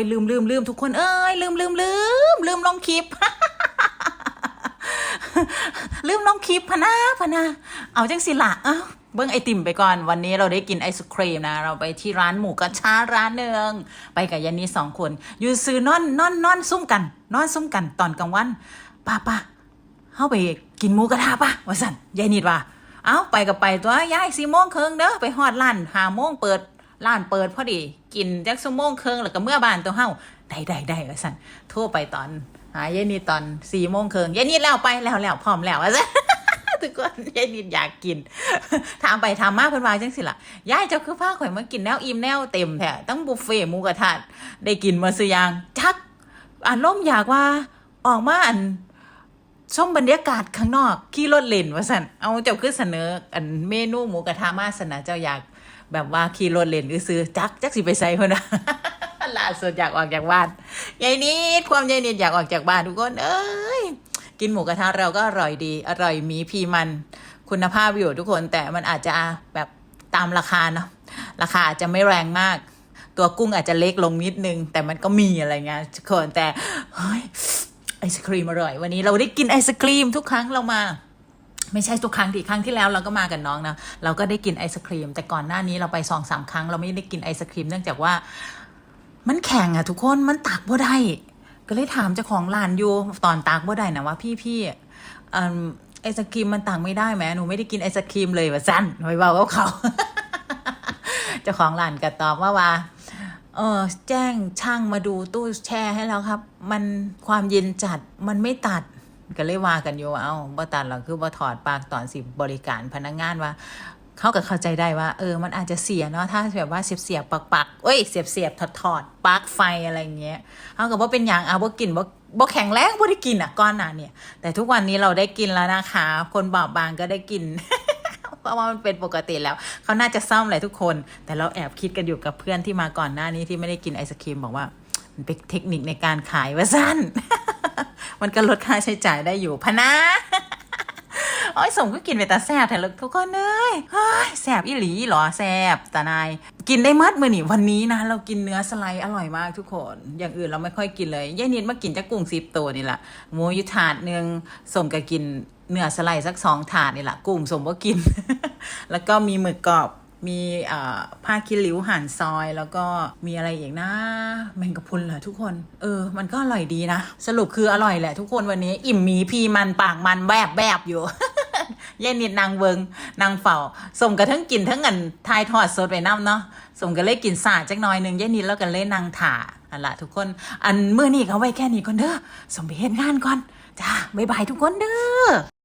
ยลืมลืมลืมทุกคนเอ้ยลืมลืมลืมลืมลงคลิป ลืมลงคลิปพะนะพะนะเอาจังสิละเอ้าเบิ้งไอติมไปก่อนวันนี้เราได้กินไอศครีมนะ เราไปที่ร้านหมูกระชาร้านหนึ่งไปกับยันนี้สองคนอยู่ซื้อนอนนอนนอนซุ่มกัน นอนซุ่มกันตอนกลางวันป้าป้าเข้าไปกินหมูกระทะป่ะวะสันยายนิดว่าเอาไปกับไปตัวยายสี่โมงครึ่งเด้อไปฮอดร้านห้าโมงเปิด ร้านเปิดพอดี กินจักชั่วโมงครึ่งแล้วก็เมื่อบ้านตัวเฮาได้ได้ได้ว่าสันโทรไปตอนหายายนิดตอนสี่โมงครึ่งยายนิดแล้วไปแล้วแล้วพร้อมแล้วว่าสันทุกคนยายนิดอยากกินถามไปถามมาเพิ่นว่าจังสิล่ะยายเจ้าคือพาข่อยมากินแนวอิ่มแนวเต็มแท้ตั้งบุฟเฟ่หมูกระทะได้กินมาซื้อยังจักอารมณ์อยากว่าออกมาอันชมบรรยากาศข้างนอกขี่รถเล่นว่าสันเอาเจ้าคือเสนออันเมนูหมูกระทะมาสนะเจ้าอยาก แบบว่าขี่รถเล่นหรือซื้อจักจักสิไปใส่เพิ่นนะล่าสุดอยากออกจากบ้านยายนิดความยายนิดอยากออกจากบ้านทุกคนเอ้ยกินหมูกระทะเราก็อร่อยดี อร่อยมีพีมันคุณภาพอยู่ทุกคนแต่มันอาจจะแบบตามราคาเนาะราคาอาจจะไม่แรงมาก ตัวกุ้งอาจจะเล็กลงนิดนึง แต่มันก็มีอะไรเงี้ยทุกคนแต่เฮ้ยไอศครีมอร่อย วันนี้เราได้กินไอศครีมทุกครั้งเรามา ไม่ใช่ทุกครั้งที่ครั้งที่แล้วเราก็มากับน้องนะเราก็ได้กินไอศครีม แต่ก่อนหน้านี้เราไปสองสามครั้ง เราไม่ได้กินไอศครีมเนื่องจากว่า มันแข็งอะทุกคนมันตักบ่ได้ก็เลยถามเจ้าของร้านอยู่ตอนตักบ่ได้นะว่าพี่พี่ไอศครีมมันตักไม่ได้แหมหนูไม่ได้กินไอศครีมเลยว่าสั้นไปเบากับเขาเจ้าของร้านก็ตอบว่าว่าเออแจ้งช่างมาดูตู้แช่ให้แล้วครับ มันความเย็นจัดมันไม่ตัด ก็เลยว่ากันอยู่ว่าเอ้าบ่ตัดหรอกคือบ่ถอดปลักตอนสิบริการพนักงานว่าเขาก็เข้าใจได้ว่า เออ มันอาจจะเสียเนาะถ้าแบบว่าเสียบเสียบปักปักเอ้ยเสียบเสียบถอดถอดปลั๊กไฟอะไรเงี้ยเขาก็บ่เป็นอย่างเอาบ่กินบ่บ่แข็งแรงบ่ได้กินอะก้อนหนาเนี่ย แต่ทุกวันนี้เราได้กินแล้วนะคะ คนบอบบางก็ได้กินเพราะว่ามันเป็นปกติแล้ว เขาน่าจะซ่อมแหละทุกคน แต่เราแอบคิดกันอยู่กับเพื่อนที่มาก่อนหน้านี้ที่ไม่ได้กินไอศครีมบอกว่ามันเป็นเทคนิคในการขายว่าสั้น มันก็ลดค่าใช้จ่ายได้อยู่พะนะโอ้ยสมก็กินไปแต่แซบแต่ละทุกคนเลยเฮ้ยแซบอีหลีหรอแซบตานาย กินได้มัดมือนี่วันนี้นะ เรากินเนื้อสไลด์อร่อยมากทุกคน อย่างอื่นเราไม่ค่อยกินเลยยายนิดมากินจะกุ้งซิบตัวนี่แหละหมูยุถาดหนึ่งสมก็กินเนื้อสไลด์สักสองถาดนี่แหละกุ้งสมก็กิน แล้วก็มีหมึกกรอบ มีผ้าคิริ้วหั่นซอย แล้วก็มีอะไรอีกนะแมงกะพรุนเหรอทุกคน เออ มันก็อร่อยดีนะ สรุปคืออร่อยแหละทุกคนวันนี้ อิ่มหมีพีมันปากมันแบบแบบอยู่เย็นนิดนางเวิงนางเฝ้าสมกับทั้งกินทั้งเงินทายทอดสดไปน้ำเนาะสมกับเล่กินสาดจักหน่อยหนึ่งเย็นนิดแล้วกันเล่นนางถ่าอันละทุกคนอันเมื่อนี้ก็เอาไว้แค่นี้ก่อนเด้อสมไปเห็นงานก่อนจ้าบ๊ายบายทุกคนเด้อ